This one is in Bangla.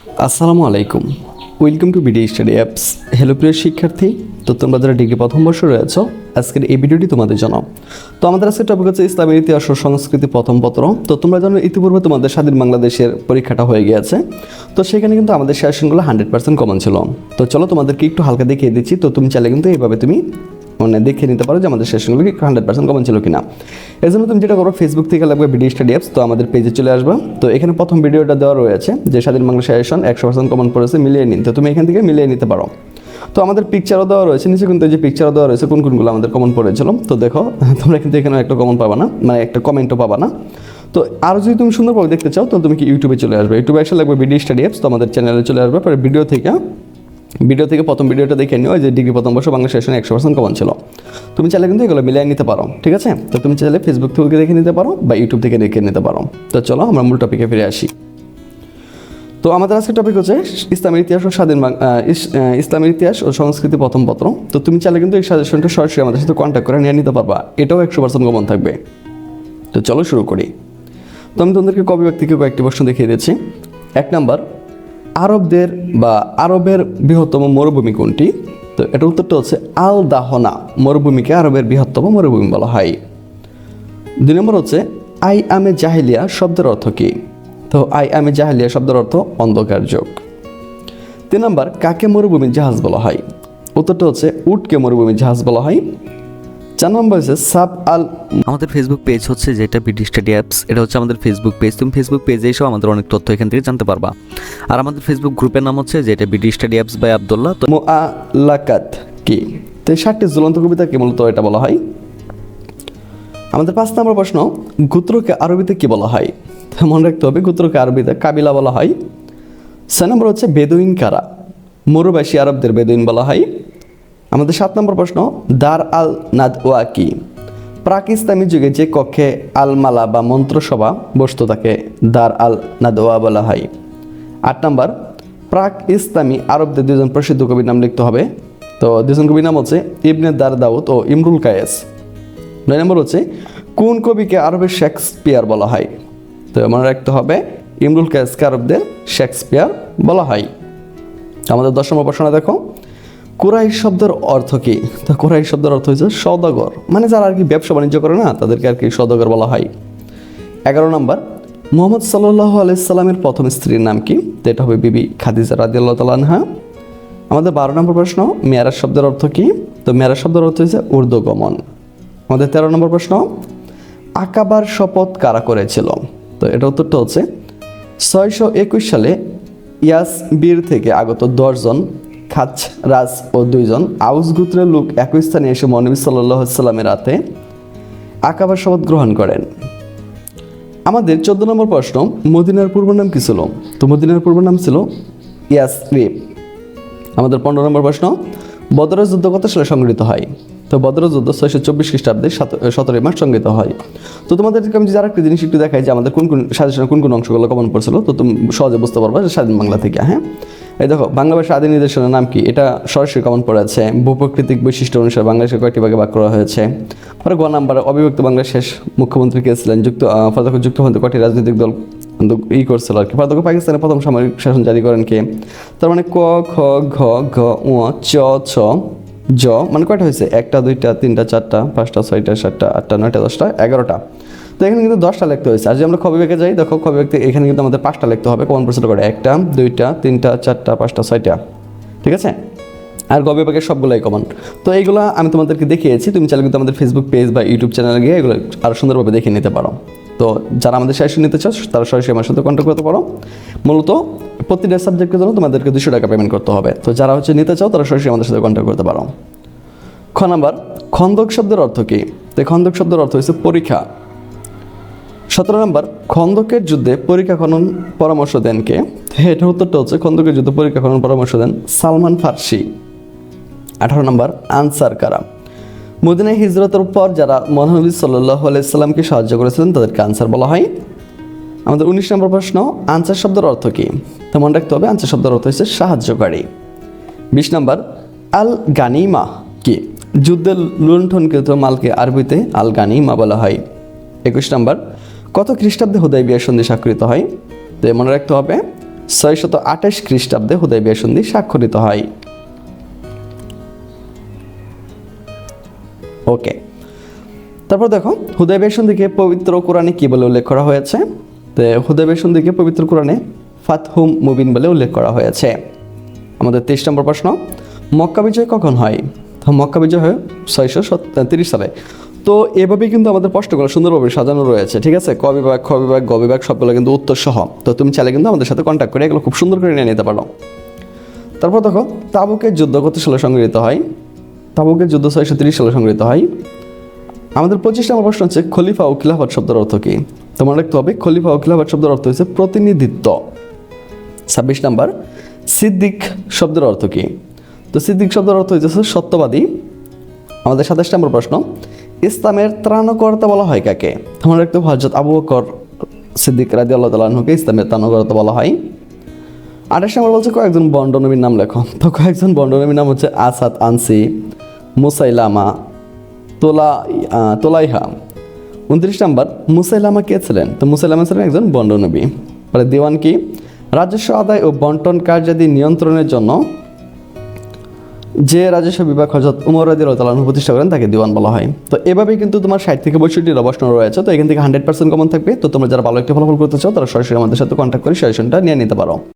আসসালামু আলাইকুম। Welcome to BD study apps hello প্রিয় শিক্ষার্থী, তো তোমরা যারা ডিগ্রি প্রথম বর্ষ রয়েছ আজকের এই ভিডিওটি তোমাদের জন্য। তো আমাদের আজকের টপিক হচ্ছে ইসলামের ইতিহাস ও সংস্কৃতি প্রথম পত্র। তো তোমরা জানো, ইতিপূর্বে তোমাদের স্বাধীন বাংলাদেশের পরীক্ষাটা হয়ে গিয়েছে। তো সেখানে কিন্তু আমাদের সেশনগুলো হান্ড্রেড পার্সেন্ট কমন ছিল। তো চলো তোমাদেরকে একটু হালকা দেখিয়ে দিচ্ছি। তো তুমি চাইলে কিন্তু এইভাবে তুমি মানে দেখে নিতে পারো যে আমাদের সেশনগুলো কি হান্ড্রেড পার্সেন্ট কমন ছিল কিনা। এই জন্য তুমি যেটা করো ফেসবুক থেকে লাগবে ভিডিও স্টাডি অ্যাপস তো আমাদের পেজে চলে আসবে। তো এখানে প্রথম ভিডিওটা দেওয়া রয়েছে, যে স্বাধীন বাংলা সেশন একশো পার্সেন্ট কমন পড়েছে মিলিয়ে নিন। তো তুমি এখান থেকে মিলিয়ে নিতে পারো। তো আমাদের পিকচারও দেওয়া রয়েছে, নিচে কিন্তু যে পিকচারও দেওয়া রয়েছে, কোন কোনগুলো আমাদের কমন পড়েছিল। তো দেখো, তোমরা কিন্তু এখানে একটা কমন পাবা না মানে একটা কমেন্টও পাবা না। তো আরও যদি তুমি সুন্দরভাবে দেখতে চাও, তো তুমি কি ইউটিউবে চলে আসবে। ইউটিউবে এসে লাগবে ভিডিও স্টাডি অ্যাপস তো আমাদের চ্যানেলে চলে আসবে। পরে ভিডিও থেকে ভিডিও থেকে প্রথম ভিডিওটা দেখে নিও যে ডিগ্রি প্রথম বর্ষ, বাংলা সেশনে একশো পার্সেন্ট কমন ছিল। তুমি চাইলে কিন্তু এগুলো মিলিয়ে নিতে পারো, ঠিক আছে? তো তুমি চাইলে ফেসবুক থেকে দেখে নিতে পারো বা ইউটিউব থেকে দেখে নিতে পারো। তো চলো আমরা মূল টপিকে ফিরে আসি। তো আমাদের আজকের টপিক হচ্ছে ইসলামের ইতিহাস ও স্বাধীন ইসলামের ইতিহাস ও সংস্কৃতি প্রথম পত্র। তো তুমি চাইলে কিন্তু এই সাজেশনটা সরাসরি আমাদের সাথে কন্ট্যাক্ট করে নিয়ে নিতে পারবা, এটাও একশো পার্সেন্ট কমন থাকবে। তো চলো শুরু করি। তো আমি তোমাদেরকে কবি ব্যক্তিকে কয়েকটি প্রশ্ন দেখিয়ে দিচ্ছি। এক নাম্বার আরবদের বা আরবের বৃহত্তম মরুভূমি কোনটি? তো এটার উত্তরটা হচ্ছে আল দাহনা মরুভূমিকে আরবের বৃহত্তম মরুভূমি বলা হয়। দুই নম্বর হচ্ছে আই আমে জাহেলিয়া শব্দের অর্থ কী? তো আই আমে জাহেলিয়া শব্দের অর্থ অন্ধকার যুগ তিন নম্বর, কাকে মরুভূমির জাহাজ বলা হয়? উত্তরটা হচ্ছে উটকে মরুভূমির জাহাজ বলা হয়। চার নম্বর হচ্ছে সাব আল আমাদের ফেসবুক পেজ হচ্ছে যেটা বিডি স্টাডি অ্যাপস এটা হচ্ছে আমাদের ফেসবুক পেজ তুমি ফেসবুক পেজে এসেও আমাদের অনেক তথ্য এখান থেকে জানতে পারবা। আর আমাদের ফেসবুক গ্রুপের নাম হচ্ছে যেটা BD study apps by Abdullah তো মোয়ালাকাত কি? তো এই ষাটটি ঝুলন্ত কবিতাকে মূলত এটা বলা হয়? আমাদের পাঁচ নম্বর প্রশ্ন গুত্রকে আরবিতে কি বলা হয়? মনে রাখতে হবে গুত্রকে আরবিতে কাবিলা বলা হয়। ছয় নম্বর হচ্ছে বেদুইন কারা? মরুবাসী আরবদের বেদুইন বলা হয়। আমাদের সাত নম্বর প্রশ্ন, দার আল নাদওয়া কি প্রাক ইসলামী যুগে যে কক্ষে আলমালা বা মন্ত্রসভা বসত তাকে দার আল নাদওয়া বলা হয়। আট নম্বর, প্রাক ইসলামী আরবদের দুজন প্রসিদ্ধ কবির নাম লিখতে হবে। তো দুজন কবির নাম হচ্ছে ইবনে দার দাউদ ও ইমরুল কায়েস। নয় নম্বর হচ্ছে, কোন কবিকে আরবের শেক্সপিয়ার বলা হয়? তো মনে রাখতে হবে, ইমরুল কায়েসকে আরবদের শেক্সপিয়ার বলা হয়। আমাদের দশ নম্বর প্রশ্ন দেখো কোরাই শব্দের অর্থ কি? তো কোরাই শব্দের অর্থ হচ্ছে সদাগর মানে যারা আর কি ব্যবসা বাণিজ্য করে না, তাদেরকে আর কি সদাগর বলা হয়। এগারো নম্বর, মোহাম্মদ সাল্লাহ আলাইসাল্লামের প্রথম স্ত্রীর নাম কি? তো এটা হবে বিবি খাদিজা রাদিয়াল্লাহ তালানহা আমাদের বারো নম্বর প্রশ্ন মেয়ারা শব্দের অর্থ কি? তো মেয়ারা শব্দের অর্থ হচ্ছে উর্দুগমন আমাদের তেরো নম্বর প্রশ্ন, আকাবার শপথ কারা করেছিল? তো এটা উত্তরটা হচ্ছে, ছয়শো একুশ সালে ইয়াস বীর থেকে আগত দশজন খাচ রাজ ও দুইজন আউস গুত্রের লোক একই স্থানে এসে মনবী সাল্লাহ সাল্লামের রাতে আকাবার শপথ গ্রহণ করেন। আমাদের চোদ্দ নম্বর প্রশ্ন, মদিনার পূর্ব নাম কী ছিল? তো মদিনার পূর্ব নাম ছিল ইয়াস আমাদের পনেরো নম্বর প্রশ্ন, বদরের যুদ্ধ কত সালে সংগঠিত হয়? তো বদরের যুদ্ধ ছয়শো চব্বিশ খ্রিস্টাব্দে সতেরোই মার্চ সংগঠিত হয়। তো তোমাদেরকে আমি যারা একটা জিনিস একটু দেখাই যে আমাদের কোন কোন সাজেশনের কোন কোন অংশগুলো কমন পড়ছিল, তো তুমি সহজে বুঝতে পারবে যে স্বাধীন বাংলা থেকে হ্যাঁ? এই দেখো বাংলা ভাষা আদি নির্দেশনের নাম কি? এটা সরাসরি কমন পড়েছে। ভূপ্রকৃতিক বৈশিষ্ট্য অনুসারে বাংলাদেশের কয়েকটি ভাগে ভাগ করা হয়েছে। পরে গ নাম্বার অবিভক্ত বাংলার শেষ মুখ্যমন্ত্রী কে ছিলেন? যুক্ত ফলে যুক্তফ্রন্ট কয়টি রাজনৈতিক দল ই করছিল আর কি? পরে পাকিস্তানের প্রথম সামরিক শাসন জারি করেন কে? তার মানে ক, খ, ঘ ঘ চ, ছ জ মানে কয়টা হয়েছে? একটা, দুইটা, তিনটা, চারটা, পাঁচটা, ছয়টা, সাতটা, আটটা, নয়টা, দশটা, এগারোটা। তো এখানে কিন্তু দশটা লিখতে হয়েছে। আর যদি আমরা খবি যাই, দেখো খবি ব্যক্তি এখানে কিন্তু আমাদের পাঁচটা লিখতে হবে কমন প্রশ্ন করে। একটা, দুইটা, তিনটা, চারটা, পাঁচটা, ছয়টা। ঠিক আছে? আর গবে ব্যাগের সবগুলোই কমন তো এইগুলো আমি তোমাদেরকে দেখিয়েছি। তুমি চাইলে কিন্তু আমাদের ফেসবুক পেজ বা ইউটিউব চ্যানেলে গিয়ে এগুলো আরও সুন্দরভাবে দেখে নিতে পারো। তো যারা আমাদের সেশন নিতে চাও, তারা সরাসরি আমার সাথে কন্ট্যাক্ট করতে পারো। মূলত প্রতিটা সাবজেক্টের জন্য তোমাদেরকে দুশো টাকা পেমেন্ট করতে হবে। তো যারা হচ্ছে নিতে চাও, তারা সরাসরি আমাদের সাথে কন্ট্যাক্ট করতে পারো। খ নাম্বার, খন্দক শব্দের অর্থ কী? তো খন্দক শব্দের অর্থ হচ্ছে পরীক্ষা। সতেরো নম্বর, খন্দকের যুদ্ধে পরীক্ষা খনন পরামর্শ দেন কে? এটার উত্তরটা হচ্ছে খন্দকের যুদ্ধে পরীক্ষা খনন পরামর্শ দেন সালমান ফার্সি। আঠারো নম্বর, আনসার কারা? মদিনায় হিজরতের পর যারা মহানবী সাল্লাহ আলাইসাল্লামকে সাহায্য করেছিলেন, তাদেরকে আনসার বলা হয়। আমাদের উনিশ নম্বর প্রশ্ন, আনসার শব্দের অর্থ কী? তো মনে রাখতে হবে, আনসার শব্দের অর্থ হচ্ছে সাহায্যকারী। বিশ নম্বর আল গানিমা কি? যুদ্ধের লুণ্ঠনকৃত মালকে আরবিতে আল গানিমা বলা হয়। একুশ নম্বর, কত খ্রিস্টাব্দে হুদাই বিয়ার সন্ধি স্বাক্ষরিত হয়? তো মনে রাখতে হবে, ছয়শত আঠাশ খ্রিস্টাব্দে হুদাইবিয়া সন্ধি স্বাক্ষরিত হয়। ওকে তারপর দেখো হুদাইবিয়া সন্ধিকে পবিত্র কোরআনে কী বলে উল্লেখ করা হয়েছে? তো হুদাইবিয়া সন্ধিকে পবিত্র কোরআনে ফাতহুম মুবিন বলে উল্লেখ করা হয়েছে। আমাদের তেইশ নম্বর প্রশ্ন, মক্কা বিজয় কখন হয়? তো মক্কা বিজয় হয় ছয়শো তিরিশ সালে। তো এভাবেই কিন্তু আমাদের প্রশ্নগুলো সুন্দরভাবে সাজানো রয়েছে, ঠিক আছে? ক বিভাগ, খ বিভাগ, গ বিভাগ সবগুলো কিন্তু উত্তর সহ তো তুমি চাইলে কিন্তু আমাদের সাথে কন্ট্যাক্ট করে এগুলো খুব সুন্দর করে নিয়ে নিতে পারো। তারপর দেখো, তাবুকের যুদ্ধ কত সালে সংগৃহীত হয়? তাবুকের যুদ্ধ ছয়শো তিরিশ সালে সংগৃহীত হয়। আমাদের পঁচিশ নম্বর প্রশ্ন হচ্ছে, খলিফা ও খিলাফত শব্দের অর্থ কী? তোমার রাখতে হবে, খলিফা ও খিলাফত শব্দের অর্থ হচ্ছে প্রতিনিধিত্ব। ছাব্বিশ নাম্বার, সিদ্দিক শব্দের অর্থ কী? তো সিদ্দিক শব্দের অর্থ হচ্ছে সত্যবাদী। আমাদের সাতাশ নম্বর প্রশ্ন, ইসলামের ত্রাণকর্তা বলা হয় কাকে? তোমার রাখতে হবে হজরত আবু বকর সিদ্দিক রাজি আল্লাহ তালাহুকে ইসলামের ত্রাণকর্তা বলা হয়। আঠাশ নম্বর বলছে, কয়েকজন বন্ডনবীর নাম লেখো। তো কয়েকজন বন্ডনবীর নাম হচ্ছে আসাদ আনসি। মুসাইলামা তোলা তোলাইহা। উনত্রিশ নাম্বার, মুসাইলামা কে ছিলেন? তো মুসাইলামা ছিলেন একজন বন্ডনবী পরে দিওয়ান কি? রাজস্ব আদায় ও বন্টন কার্যাদি নিয়ন্ত্রণের জন্য যে রাজস্ব বিভাগ হজরত উমর রাজি তালানহু প্রতিষ্ঠা করেন, তাকে দিওয়ান বলা হয়। তো এভাবেই কিন্তু তোমার ষাট থেকে পঁয়ষট্টি প্রশ্ন রয়েছে, তো এখান থেকে হান্ড্রেড পার্সেন্ট কমন থাকবে। তো তোমরা যারা ভালো একটি ফলাফল করতে চাও, তারা সরাসরি আমাদের সাথে কন্ট্যাক্ট করে সাজেশনটা নিয়ে নিতে পারো।